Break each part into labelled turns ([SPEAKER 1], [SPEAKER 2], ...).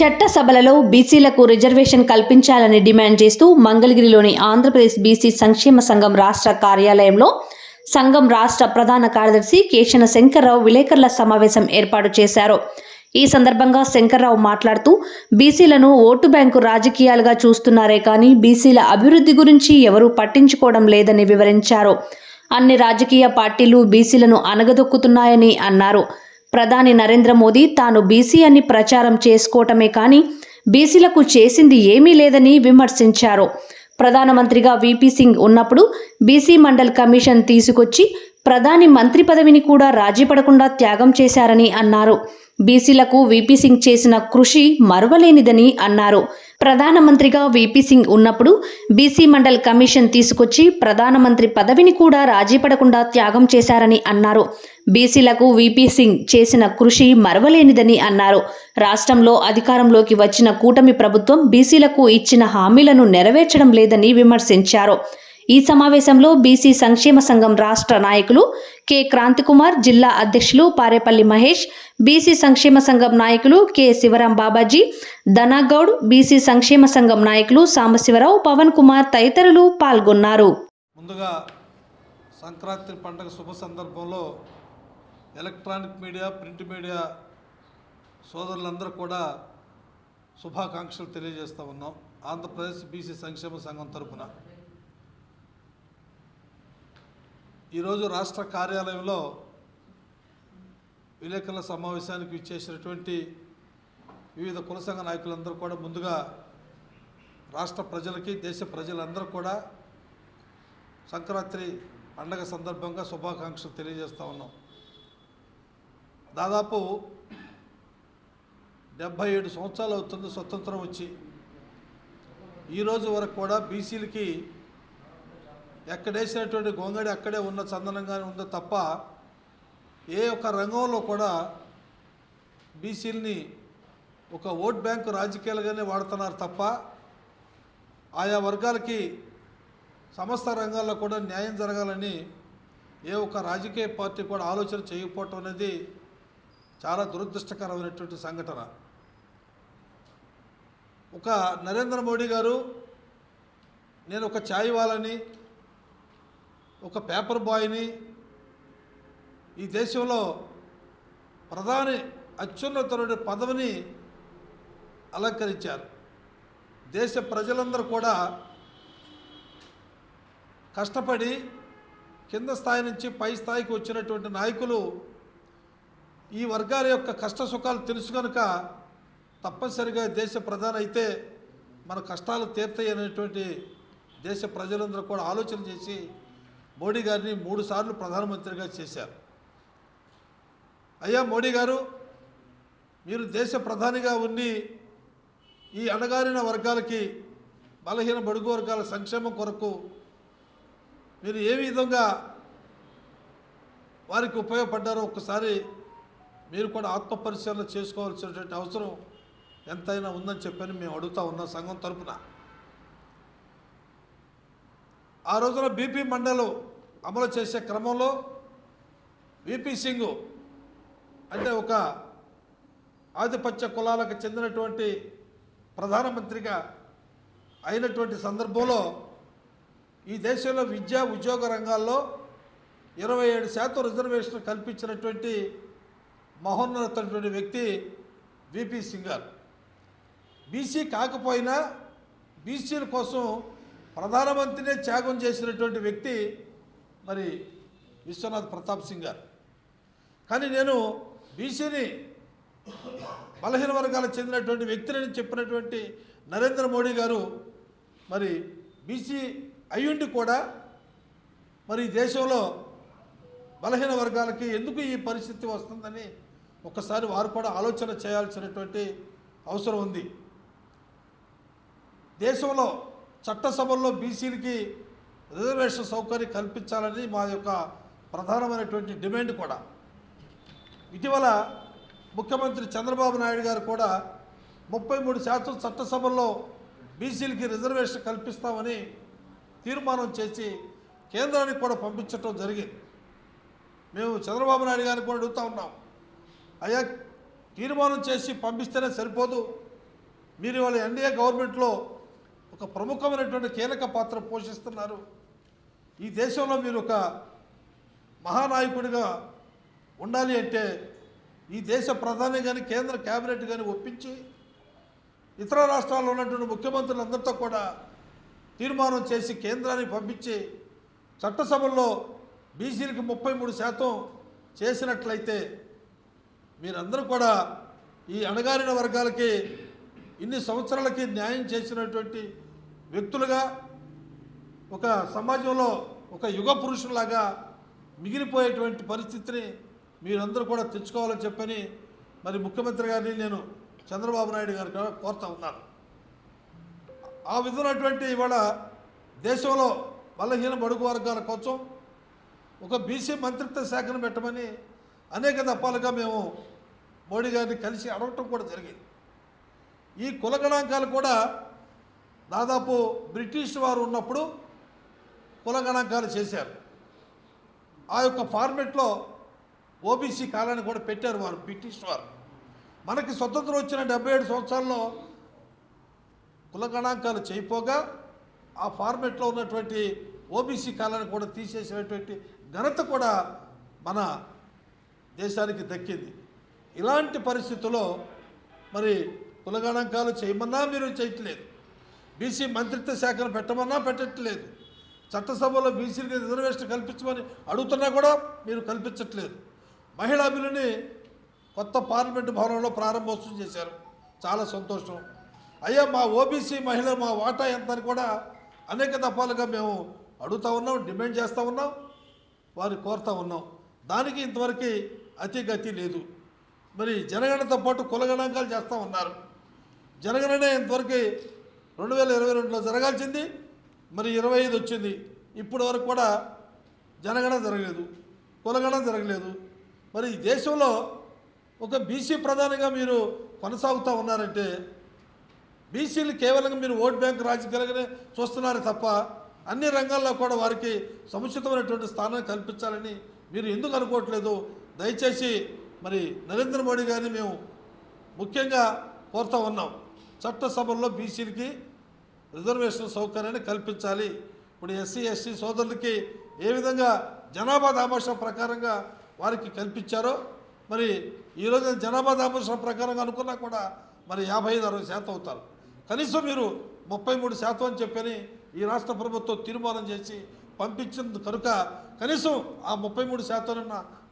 [SPEAKER 1] చట్టసభలలో బీసీలకు రిజర్వేషన్ కల్పించాలని డిమాండ్ చేస్తూ మంగళగిరిలోని ఆంధ్రప్రదేశ్ బీసీ సంక్షేమ సంఘం రాష్ట్ర కార్యాలయంలో సంఘం రాష్ట్ర ప్రధాన కార్యదర్శి కేశన శంకర్రావు విలేకరుల సమావేశం ఏర్పాటు చేశారు. ఈ సందర్భంగా శంకర్రావు మాట్లాడుతూ బీసీలను ఓటు బ్యాంకు రాజకీయాలుగా చూస్తున్నారే కానీ బీసీల అభివృద్ధి గురించి ఎవరూ పట్టించుకోవడం లేదని వివరించారు. అన్ని రాజకీయ పార్టీలు బీసీలను అనగదొక్కుతున్నాయని అన్నారు. ప్రధాని నరేంద్ర మోదీ తాను బీసీ అని ప్రచారం చేసుకోవటమే కానీ బీసీలకు చేసింది ఏమీ లేదని విమర్శించారు. ప్రధానమంత్రిగా వీపీ సింగ్ ఉన్నప్పుడు బీసీ మండల్ కమిషన్ తీసుకొచ్చి ప్రధాని మంత్రి పదవిని కూడా రాజీ పడకుండా త్యాగం చేశారని అన్నారు. బీసీలకు వీపీ సింగ్ చేసిన కృషి మరువలేనిదని అన్నారు. ప్రధానమంత్రిగా వీపీ సింగ్ ఉన్నప్పుడు బీసీ మండల్ కమిషన్ తీసుకొచ్చి ప్రధానమంత్రి పదవిని కూడా రాజీ పడకుండా త్యాగం చేశారని అన్నారు. బీసీలకు వీపీ సింగ్ చేసిన కృషి మరవలేనిదని అన్నారు. రాష్ట్రంలో అధికారంలోకి వచ్చిన కూటమి ప్రభుత్వం బీసీలకు ఇచ్చిన హామీలను నెరవేర్చడం లేదని విమర్శించారు. ఈ సమావేశంలో బీసీ సంక్షేమ సంఘం రాష్ట్ర నాయకులు కె. క్రాంతికుమార్ జిల్లా అధ్యక్షులు పారేపల్లి మహేష్ బీసీ సంక్షేమ సంఘం నాయకులు కె. శివరాం బాబాజీ ధనాగౌడ్ బీసీ సంక్షేమ సంఘం నాయకులు సాంబశివరావు పవన్ కుమార్ తదితరులు పాల్గొన్నారు.
[SPEAKER 2] ముందుగా సంక్రాంతి పండుగ శుభ సందర్భంలో ఎలక్ట్రానిక్ మీడియా ప్రింట్ మీడియా సోదరులందరూ కూడా శుభాకాంక్షలు తెలియజేస్తూ ఉన్నాం. ఆంధ్రప్రదేశ్ బీసీ సంక్షేమ సంఘం తరపున. ఈరోజు రాష్ట్ర కార్యాలయంలో విలేకరుల సమావేశానికి ఇచ్చేసినటువంటి వివిధ కుల సంఘ నాయకులందరూ కూడా ముందుగా రాష్ట్ర ప్రజలకి దేశ ప్రజలందరూ కూడా సంక్రాంతి పండగ సందర్భంగా శుభాకాంక్షలు తెలియజేస్తూ ఉన్నాం. దాదాపు డెబ్భై ఏడు సంవత్సరాలు అవుతుంది స్వతంత్రం వచ్చి. ఈరోజు వరకు కూడా బీసీలకి ఎక్కడేసినటువంటి గొంగడి అక్కడే ఉన్న చందనంగానే ఉందో తప్ప ఏ ఒక్క రంగంలో కూడా బీసీలని ఒక ఓట్ బ్యాంకు రాజకీయాలుగానే వాడుతున్నారు తప్ప ఆయా వర్గాలకి సమస్త రంగాల్లో కూడా న్యాయం జరగాలని ఏ ఒక్క రాజకీయ పార్టీ కూడా ఆలోచన చేయకపోవటం అనేది చాలా దురదృష్టకరమైనటువంటి సంఘటన. ఒక నరేంద్ర మోడీ గారు నేను ఒక ఛాయ్ వాళ్ళని ఒక పేపర్ బాయ్ని ఈ దేశంలో ప్రధాని అత్యున్నతమైన పదవిని అలంకరించారు. దేశ ప్రజలందరూ కూడా కష్టపడి కింద స్థాయి నుంచి పై స్థాయికి వచ్చినటువంటి నాయకులు ఈ వర్గాల యొక్క కష్ట సుఖాలు తెలుసు కనుక తప్పనిసరిగా దేశ ప్రధాని అయితే మన కష్టాలు తీర్తాయి అనేటువంటి దేశ ప్రజలందరూ కూడా ఆలోచన చేసి మోడీ గారిని మూడుసార్లు ప్రధానమంత్రిగా చేశారు. అయ్యా మోడీ గారు మీరు దేశ ప్రధానిగా ఉండి ఈ అణగారిన వర్గాలకి బలహీన బడుగు వర్గాల సంక్షేమం కొరకు మీరు ఏ విధంగా వారికి ఉపయోగపడ్డారో ఒక్కసారి మీరు కూడా ఆత్మపరిశీలన చేసుకోవాల్సినటువంటి అవసరం ఎంతైనా ఉందని చెప్పని మేము అడుగుతా ఉన్నాం సంఘం తరపున. ఆ రోజున బీపీ మండలం అమలు చేసే క్రమంలో విపి సింగ్ అంటే ఒక ఆధిపత్య కులాలకు చెందినటువంటి ప్రధానమంత్రిగా అయినటువంటి సందర్భంలో ఈ దేశంలో విద్యా ఉద్యోగ రంగాల్లో ఇరవై ఏడు శాతం రిజర్వేషన్ కల్పించినటువంటి మహోన్నతటువంటి వ్యక్తి విపి సింగ్ బీసీ కాకపోయినా బీసీల కోసం ప్రధానమంత్రినే త్యాగం చేసినటువంటి వ్యక్తి మరి విశ్వనాథ్ ప్రతాప్ సింగ్ గారు. కానీ నేను బీసీని బలహీన వర్గాలకు చెందినటువంటి వ్యక్తులని చెప్పినటువంటి నరేంద్ర మోడీ గారు మరి బీసీ అయ్యుండి కూడా మరి దేశంలో బలహీన వర్గాలకి ఎందుకు ఈ పరిస్థితి వస్తుందని ఒకసారి వారు కూడా ఆలోచన చేయాల్సినటువంటి అవసరం ఉంది. దేశంలో చట్టసభల్లో బీసీలకి రిజర్వేషన్ సౌకర్యం కల్పించాలని మా యొక్క ప్రధానమైనటువంటి డిమాండ్ కూడా. ఇటీవల ముఖ్యమంత్రి చంద్రబాబు నాయుడు గారు కూడా ముప్పై మూడు శాతం చట్టసభల్లో బీసీలకి రిజర్వేషన్ కల్పిస్తామని తీర్మానం చేసి కేంద్రానికి కూడా పంపించడం జరిగింది. మేము చంద్రబాబు నాయుడు గారిని కూడా అడుగుతూ ఉన్నాం. అయ్యా తీర్మానం చేసి పంపిస్తేనే సరిపోదు. మీరు ఇవాళ ఎన్డీఏ గవర్నమెంట్లో ఒక ప్రముఖమైనటువంటి కీలక పాత్ర పోషిస్తున్నారు. ఈ దేశంలో మీరు ఒక మహానాయకుడిగా ఉండాలి అంటే ఈ దేశ ప్రధాని కానీ కేంద్ర కేబినెట్ కానీ ఒప్పించి ఇతర రాష్ట్రాల్లో ఉన్నటువంటి ముఖ్యమంత్రులందరితో కూడా తీర్మానం చేసి కేంద్రానికి పంపించి చట్టసభల్లో బీసీలకు ముప్పై మూడు శాతం చేసినట్లయితే మీరందరూ కూడా ఈ అణగారిన వర్గాలకి ఇన్ని సంవత్సరాలకి న్యాయం చేసినటువంటి వ్యక్తులుగా ఒక సమాజంలో ఒక యుగ పురుషులాగా మిగిలిపోయేటువంటి పరిస్థితిని మీరందరూ కూడా తెచ్చుకోవాలని చెప్పని మరి ముఖ్యమంత్రి గారిని నేను చంద్రబాబు నాయుడు గారు కోరుతా ఉన్నాను. ఆ విధమైనటువంటి ఇవాళ దేశంలో బలహీన బడుగు వర్గాల కోసం ఒక బీసీ మంత్రిత్వ శాఖను పెట్టమని అనేక దఫాలుగా మేము మోడీ గారిని కలిసి అడగటం కూడా జరిగింది. ఈ కుల గణాంకాలు కూడా దాదాపు బ్రిటిష్ వారు ఉన్నప్పుడు కుల గణాంకాలు చేశారు. ఆ యొక్క ఫార్మెట్లో ఓబీసీ కాలాన్ని కూడా పెట్టారు వారు బ్రిటిష్ వారు. మనకి స్వతంత్రం వచ్చిన డెబ్బై ఏడు సంవత్సరాల్లో కుల గణాంకాలు చేయపోగా ఆ ఫార్మెట్లో ఉన్నటువంటి ఓబీసీ కాలాన్ని కూడా తీసేసినటువంటి ఘనత కూడా మన దేశానికి దక్కింది. ఇలాంటి పరిస్థితుల్లో మరి కుల గణాంకాలు చేయమన్నా మీరు చేయట్లేదు. బీసీ మంత్రిత్వ శాఖను పెట్టమన్నా పెట్టట్లేదు. చట్టసభలో బీసీలకి రిజర్వేషన్ కల్పించమని అడుగుతున్నా కూడా మీరు కల్పించట్లేదు. మహిళా బిల్లుని కొత్త పార్లమెంటు భవనంలో ప్రారంభోత్సవం చేశారు. చాలా సంతోషం. అయ్యా మా ఓబీసీ మహిళ మా వాటా ఎంత అని కూడా అనేక దఫాలుగా మేము అడుగుతా ఉన్నాం డిమాండ్ చేస్తూ ఉన్నాం వారిని కోరుతూ ఉన్నాం. దానికి ఇంతవరకు అతి గతి లేదు. మరి జనగణనతో పాటు కుల గణాంకాలు చేస్తూ ఉన్నారు. జనగణనే ఇంతవరకు రెండు వేల ఇరవై రెండులో జరగాల్సింది. మరి ఇరవై ఐదు వచ్చింది. ఇప్పటి వరకు కూడా జనగణన జరగలేదు కులగణన జరగలేదు. మరి దేశంలో ఒక బీసీ ప్రధానిగా మీరు కొనసాగుతూ ఉన్నారంటే బీసీలు కేవలం మీరు ఓట్ బ్యాంక్ రాజకీయాలుగానే చూస్తున్నారు తప్ప అన్ని రంగాల్లో కూడా వారికి సముచితమైనటువంటి స్థానాన్ని కల్పించాలని మీరు ఎందుకు అనుకోవట్లేదు? దయచేసి మరి నరేంద్ర మోడీ గారిని మేము ముఖ్యంగా కోరుతూ ఉన్నాం. చట్టసభల్లో బీసీలకి రిజర్వేషన్ సౌకర్యాన్ని కల్పించాలి. ఇప్పుడు ఎస్సీ ఎస్టీ సోదరులకి ఏ విధంగా జనాభా దామాషా ప్రకారంగా వారికి కల్పించారో మరి ఈరోజు జనాభా దామాషా ప్రకారంగా అనుకున్నా కూడా మరి యాభై ఐదు అరవై శాతం అవుతారు. కనీసం మీరు ముప్పై మూడు శాతం అని చెప్పని ఈ రాష్ట్ర ప్రభుత్వం తీర్మానం చేసి పంపించింది కనుక కనీసం ఆ ముప్పై మూడు శాతం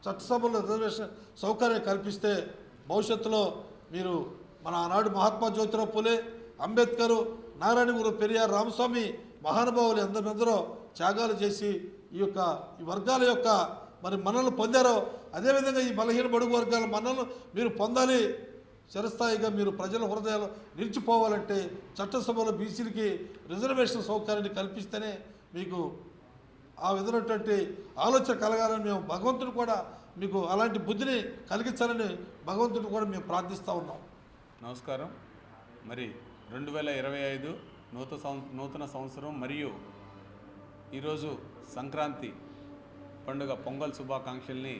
[SPEAKER 2] చట్టసభలో రిజర్వేషన్ సౌకర్యం కల్పిస్తే భవిష్యత్తులో మీరు మన ఆనాడు మహాత్మా జ్యోతిరావు పులే అంబేద్కరు నారాయణగురు పెరియార్ రామస్వామి మహానుభావులు ఎందరినందరో త్యాగాలు చేసి ఈ యొక్క ఈ వర్గాల యొక్క మరి మనల్ని పొందారో అదేవిధంగా ఈ బలహీన బడుగు వర్గాల మనల్ని మీరు పొందాలి. చిరస్థాయిగా మీరు ప్రజల హృదయాలు నిలిచిపోవాలంటే చట్టసభలో బీసీలకి రిజర్వేషన్ సౌకర్యాన్ని కల్పిస్తేనే మీకు ఆ విధమైనటువంటి ఆలోచన కలగాలని మేము భగవంతుడు కూడా మీకు అలాంటి బుద్ధిని కలిగించాలని భగవంతుడు కూడా మేము ప్రార్థిస్తూ ఉన్నాం.
[SPEAKER 3] నమస్కారం. మరి రెండు వేల ఇరవై ఐదు నూతన నూతన సంవత్సరం మరియు ఈరోజు సంక్రాంతి పండుగ పొంగల్ శుభాకాంక్షల్ని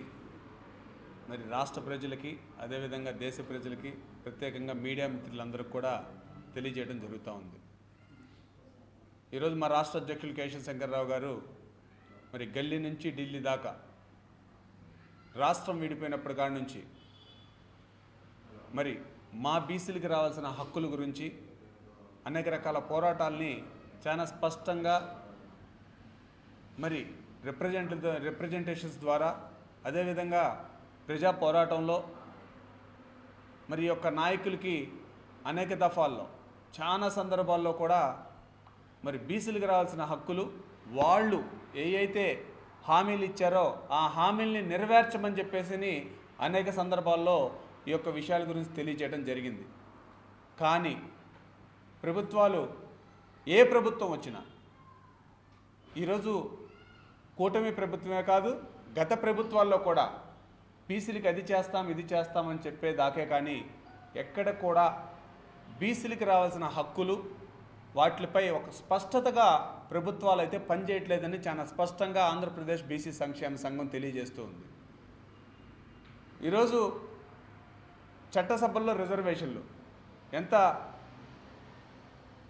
[SPEAKER 3] మరి రాష్ట్ర ప్రజలకి అదేవిధంగా దేశ ప్రజలకి ప్రత్యేకంగా మీడియా మిత్రులందరికీ కూడా తెలియజేయడం జరుగుతూ ఉంది. ఈరోజు మా రాష్ట్ర అధ్యక్షులు కేశవ శంకర్రావు గారు మరి గల్లీ నుంచి ఢిల్లీ దాకా రాష్ట్రం విడిపోయినప్పటి కాడి నుంచి మరి మా బీసీలకి రావాల్సిన హక్కుల గురించి అనేక రకాల పోరాటాల్ని చాలా స్పష్టంగా మరి రిప్రజెంట్ రిప్రజెంటేషన్స్ ద్వారా అదేవిధంగా ప్రజా పోరాటంలో మరి యొక్క నాయకులకి అనేక దఫాల్లో చాలా సందర్భాల్లో కూడా మరి బీసీలకు రావాల్సిన హక్కులు వాళ్ళు ఏయైతే హామీలు ఇచ్చారో ఆ హామీల్ని నెరవేర్చమని చెప్పేసి అనేక సందర్భాల్లో ఈ యొక్క విషయాల గురించి తెలియజేయడం జరిగింది. కానీ ప్రభుత్వాలు ఏ ప్రభుత్వం వచ్చినా ఈరోజు కూటమి ప్రభుత్వమే కాదు గత ప్రభుత్వాల్లో కూడా బీసీలకి అది చేస్తాం ఇది చేస్తామని చెప్పే దాకే కానీ ఎక్కడ కూడా బీసీలకి రావాల్సిన హక్కులు వాటిపై ఒక స్పష్టతగా ప్రభుత్వాలు అయితే పనిచేయట్లేదని చాలా స్పష్టంగా ఆంధ్రప్రదేశ్ బీసీ సంక్షేమ సంఘం తెలియజేస్తూ ఉంది. ఈరోజు చట్టసభల్లో రిజర్వేషన్లు ఎంత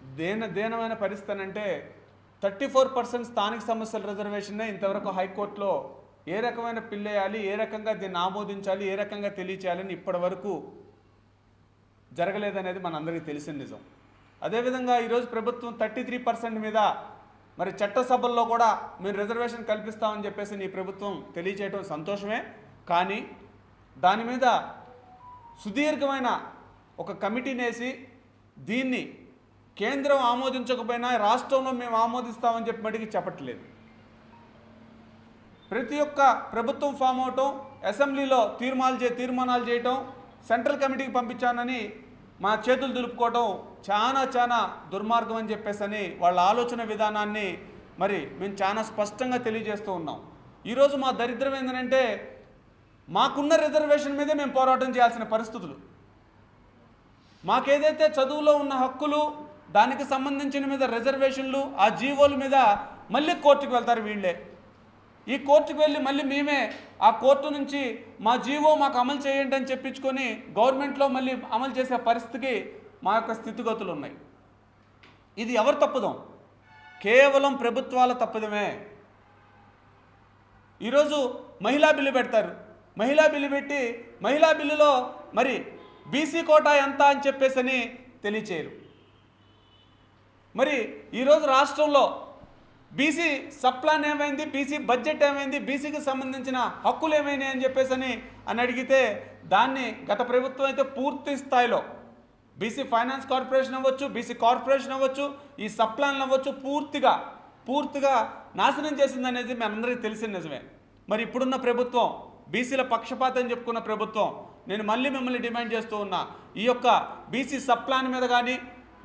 [SPEAKER 3] దేన దేనమైన పరిస్థితి అంటే థర్టీ ఫోర్ పర్సెంట్ స్థానిక సమస్యల రిజర్వేషన్నే ఇంతవరకు హైకోర్టులో ఏ రకమైన పిల్లేయాలి ఏ రకంగా దీన్ని ఆమోదించాలి ఏ రకంగా తెలియచేయాలని ఇప్పటివరకు జరగలేదనేది జరగలేదనేది మనందరికీ తెలిసిన నిజం. అదేవిధంగా ఈరోజు ప్రభుత్వం థర్టీ త్రీ పర్సెంట్ మీద మరి చట్టసభల్లో కూడా మీరు రిజర్వేషన్ కల్పిస్తామని చెప్పేసి నీ ప్రభుత్వం తెలియచేయడం సంతోషమే. కానీ దాని మీద సుదీర్ఘమైన ఒక కమిటీనేసి దీన్ని కేంద్రం ఆమోదించకపోయినా రాష్ట్రంలో మేము ఆమోదిస్తామని చెప్పి మటుకి చెప్పట్లేదు. ప్రతి ఒక్క ప్రభుత్వం ఫామ్ అవటం అసెంబ్లీలో తీర్మానాలు చే తీర్మానాలు చేయటం సెంట్రల్ కమిటీకి పంపించానని మా చేతులు దులుపుకోవటం చాలా చాలా దుర్మార్గం అని చెప్పేసి అని వాళ్ళ ఆలోచన విధానాన్ని మరి మేము చాలా స్పష్టంగా తెలియజేస్తూ ఉన్నాం. ఈరోజు మా దరిద్రం ఏంటంటే మాకున్న రిజర్వేషన్ మీదే మేము పోరాటం చేయాల్సిన పరిస్థితులు. మాకేదైతే చదువులో ఉన్న హక్కులు దానికి సంబంధించిన మీద రిజర్వేషన్లు ఆ జీవోల మీద మళ్ళీ కోర్టుకు వెళ్తారు వీళ్ళే. ఈ కోర్టుకు వెళ్ళి మళ్ళీ మేమే ఆ కోర్టు నుంచి మా జీవో మాకు అమలు చేయండి అని చెప్పించుకొని గవర్నమెంట్లో మళ్ళీ అమలు చేసే పరిస్థితికి మా యొక్క స్థితిగతులు ఉన్నాయి. ఇది ఎవరు తప్పుదాం? కేవలం ప్రభుత్వాల తప్పుదమే. ఈరోజు మహిళా బిల్లు పెడతారు. మహిళా బిల్లు పెట్టి మహిళా బిల్లులో మరి బీసీ కోటా ఎంత అని చెప్పేసి అని తెలియచేయరు. మరి ఈరోజు రాష్ట్రంలో బీసీ సప్లాన్ ఏమైంది? బీసీ బడ్జెట్ ఏమైంది? బీసీకి సంబంధించిన హక్కులు ఏమైనాయి అని చెప్పేసి అని అని అడిగితే దాన్ని గత ప్రభుత్వం అయితే పూర్తి స్థాయిలో బీసీ ఫైనాన్స్ కార్పొరేషన్ అవ్వచ్చు బీసీ కార్పొరేషన్ అవ్వచ్చు ఈ సప్లాన్లు అవ్వచ్చు పూర్తిగా పూర్తిగా నాశనం చేసింది అనేది మనందరికీ తెలిసిన నిజమే. మరి ఇప్పుడున్న ప్రభుత్వం బీసీల పక్షపాతం చెప్పుకున్న ప్రభుత్వం నేను మళ్ళీ మిమ్మల్ని డిమాండ్ చేస్తూ ఉన్నా ఈ యొక్క బీసీ సప్లాన్ మీద కానీ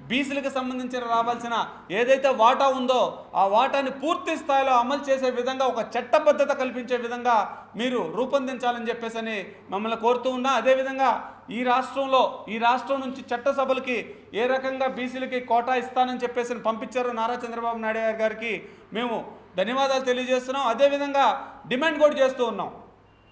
[SPEAKER 3] బీసీలకు సంబంధించిన రావాల్సిన ఏదైతే వాటా ఉందో ఆ వాటాని పూర్తి స్థాయిలో అమలు చేసే విధంగా ఒక చట్టబద్ధత కల్పించే విధంగా మీరు రూపొందించాలని చెప్పేసి అని మమ్మల్ని కోరుతూ ఉన్నా. అదేవిధంగా ఈ రాష్ట్రంలో ఈ రాష్ట్రం నుంచి చట్టసభలకి ఏ రకంగా బీసీలకి కోటా ఇస్తానని చెప్పేసి పంపించారో నారా చంద్రబాబు నాయుడు గారికి మేము ధన్యవాదాలు తెలియజేస్తున్నాం. అదేవిధంగా డిమాండ్ కూడా చేస్తూ ఉన్నాం.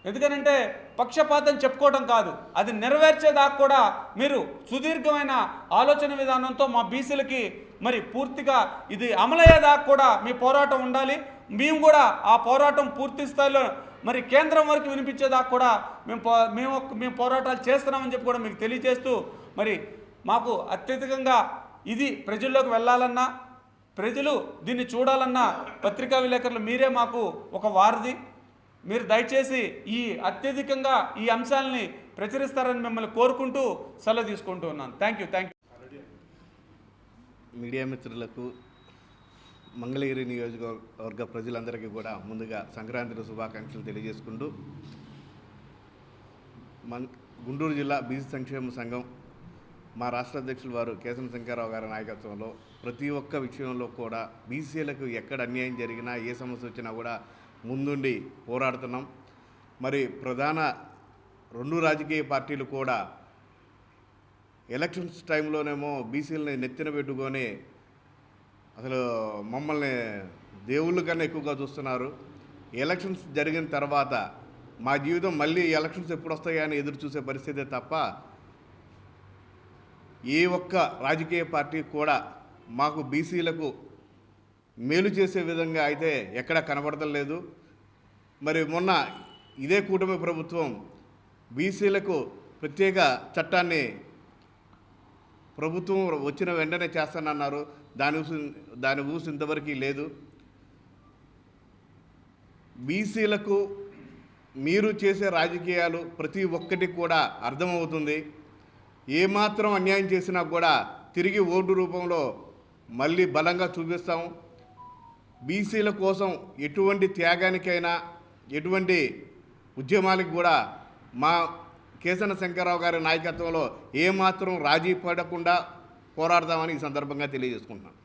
[SPEAKER 3] ఎందుకనంటే పక్షపాతం చెప్పుకోవడం కాదు. అది నెరవేర్చేదాకా కూడా మీరు సుదీర్ఘమైన ఆలోచన విధానంతో మా బీసీలకి మరి పూర్తిగా ఇది అమలయ్యేదాకా కూడా మీ పోరాటం ఉండాలి. మేము కూడా ఆ పోరాటం పూర్తి స్థాయిలో మరి కేంద్రం వరకు వినిపించేదాకా కూడా మేము పో మేము మేము పోరాటాలు చేస్తున్నామని చెప్పి కూడా మీకు తెలియజేస్తూ మరి మాకు అత్యధికంగా ఇది ప్రజల్లోకి వెళ్ళాలన్నా ప్రజలు దీన్ని చూడాలన్నా పత్రికా విలేకరులు మీరే మాకు ఒక వారధి. మీరు దయచేసి ఈ అత్యధికంగా ఈ అంశాలని ప్రచురిస్తారని మిమ్మల్ని కోరుకుంటూ సెలవు తీసుకుంటూ ఉన్నాను. Thank you thank you
[SPEAKER 4] media మిత్రులకు మంగళగిరి నియోజకవర్గ ప్రజలందరికీ కూడా ముందుగా సంక్రాంతి శుభాకాంక్షలు తెలియజేసుకుంటూ మన్ గుంటూరు జిల్లా బీసీ సంక్షేమ సంఘం మా రాష్ట్ర అధ్యక్షులు వారు కేశవ శంకరరావు గారి నాయకత్వంలో ప్రతి ఒక్క విషయంలో కూడా బీసీలకు ఎక్కడ అన్యాయం జరిగినా ఏ సమస్య వచ్చినా కూడా ముందుండి పోరాడుతున్నాం. మరి ప్రధాన రెండు రాజకీయ పార్టీలు కూడా ఎలక్షన్స్ టైంలోనేమో బీసీలని నెత్తిన పెట్టుకొని అసలు మమ్మల్ని దేవుళ్ళు కన్నా ఎక్కువగా చూస్తున్నారు. ఎలక్షన్స్ జరిగిన తర్వాత మా జీవితం మళ్ళీ ఎలక్షన్స్ ఎప్పుడు వస్తాయా అని ఎదురు చూసే పరిస్థితే తప్ప ఏ ఒక్క రాజకీయ పార్టీ కూడా మాకు బీసీలకు మేలు చేసే విధంగా అయితే ఎక్కడా కనబడతలేదు మరి మొన్న ఇదే కూటమి ప్రభుత్వం బీసీలకు ప్రత్యేక చట్టాన్ని ప్రభుత్వం వచ్చిన వెంటనే చేస్తానన్నారు. దాని ఊసి దాని ఊసి ఇంతవరకు లేదు. బీసీలకు మీరు చేసే రాజకీయాలు ప్రతి ఒక్కటి కూడా అర్థమవుతుంది. ఏమాత్రం అన్యాయం చేసినా కూడా తిరిగి ఓటు రూపంలో మళ్ళీ బలంగా చూపిస్తాము బీసీల కోసం ఎటువంటి త్యాగానికైనా ఎటువంటి ఉద్యమాలకు కూడా మా కేసన శంకరరావు గారి నాయకత్వంలో ఏమాత్రం రాజీ పడకుండా పోరాడదామని ఈ సందర్భంగా తెలియజేసుకుంటున్నాను.